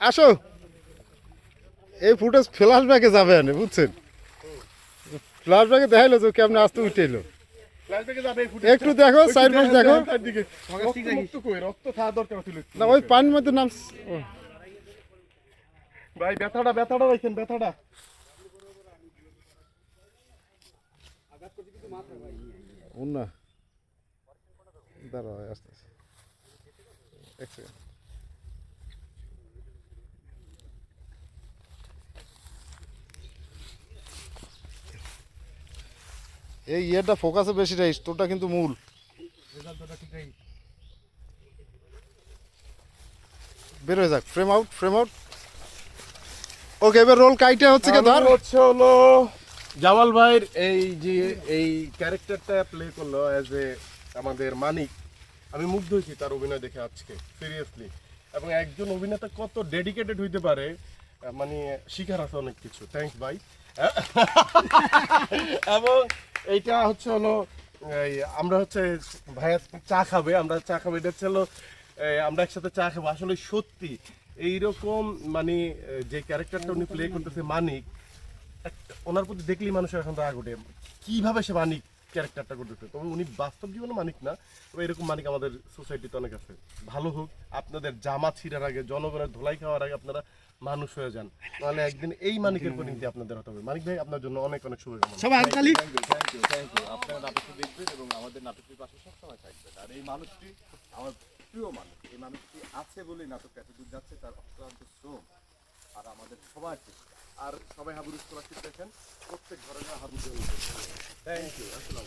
আসো। এই footage flash ব্যাকে যাবে না বুঝছেন? ফ্ল্যাশ ব্যাকে দেখাইলো তো কেমন আসতে উঠে এলো। ফ্ল্যাশব্যাকে যাবে এই একটু দেখো সাইড মাস দেখো। না ওই পানির মধ্যে নাম ও, ভাই ব্যথাটা ব্যথাটা রাখেন ব্যথাটা। ও না দাঁড়াও আস্তে আস্তে এক সেকেন্ড এই ইয়েটা ফোকাসে বেশি রাইস তোরটা কিন্তু মূল। বের হয়ে যাক frame out frame out okay এবার রোল কাইটে হচ্ছে কি ধর। হচ্ছে হলো জামাল ভাইয়ের এই যে এই ক্যারেক্টারটা প্লে করল অ্যাজ এ আমাদের মানিক। আমি মুগ্ধ হয়েছি তার অভিনয় দেখে আজকে সিরিয়াসলি এবং একজন অভিনেতা কত ডেডিকেটেড হইতে পারে মানে শিখার আছে অনেক কিছু। থ্যাংকস ভাই এবং এইটা হচ্ছে হলো আমরা হচ্ছে ভাইয়া চা খাবে, আমরা চা খাবে, এটা হচ্ছে হলো আমরা একসাথে চা খাব। আসলে সত্যি, এইরকম মানে যে ক্যারেক্টারটা উনি প্লে করতেছে মানিক ওনার প্রতি দেখলেই মানুষের এখন রাগ ওঠে। কীভাবে সে মানিক? ক্যারেক্টারটা করতেছে তবে উনি বাস্তব জীবনে মানিক না তবে এরকম মানিক আমাদের সোসাইটিতে অনেক আছে। ভালো হোক আপনাদের জামা ছিঁড়ার আগে জনগণের ধোলাই খাওয়ার আগে আপনারা মানুষ হয়ে যান। নাহলে একদিন এই মানিকের পরিণতি আপনাদের হতে হবে। মানিক ভাই আপনার জন্য অনেক অনেক শুভকামনা। সবাই হাততালি thank you thank you thank you আপনারা নাটকটি দেখবেন এবং আমাদের নাটকটির পাশে সবসময় থাকবেন। আর এই মানুষটি আমার প্রিয় মানুষ। এই মানুষটি আছে বলেই নাটকটা এতদূর যাচ্ছে তার অক্লান্ত শ্রম আর আমাদের সবার চেষ্টা। আর সবাই হাবুর স্কলারশিপ দেখেন প্রত্যেক ঘরে ঘরে হাবুর থ্যাংক ইউ আসসালাম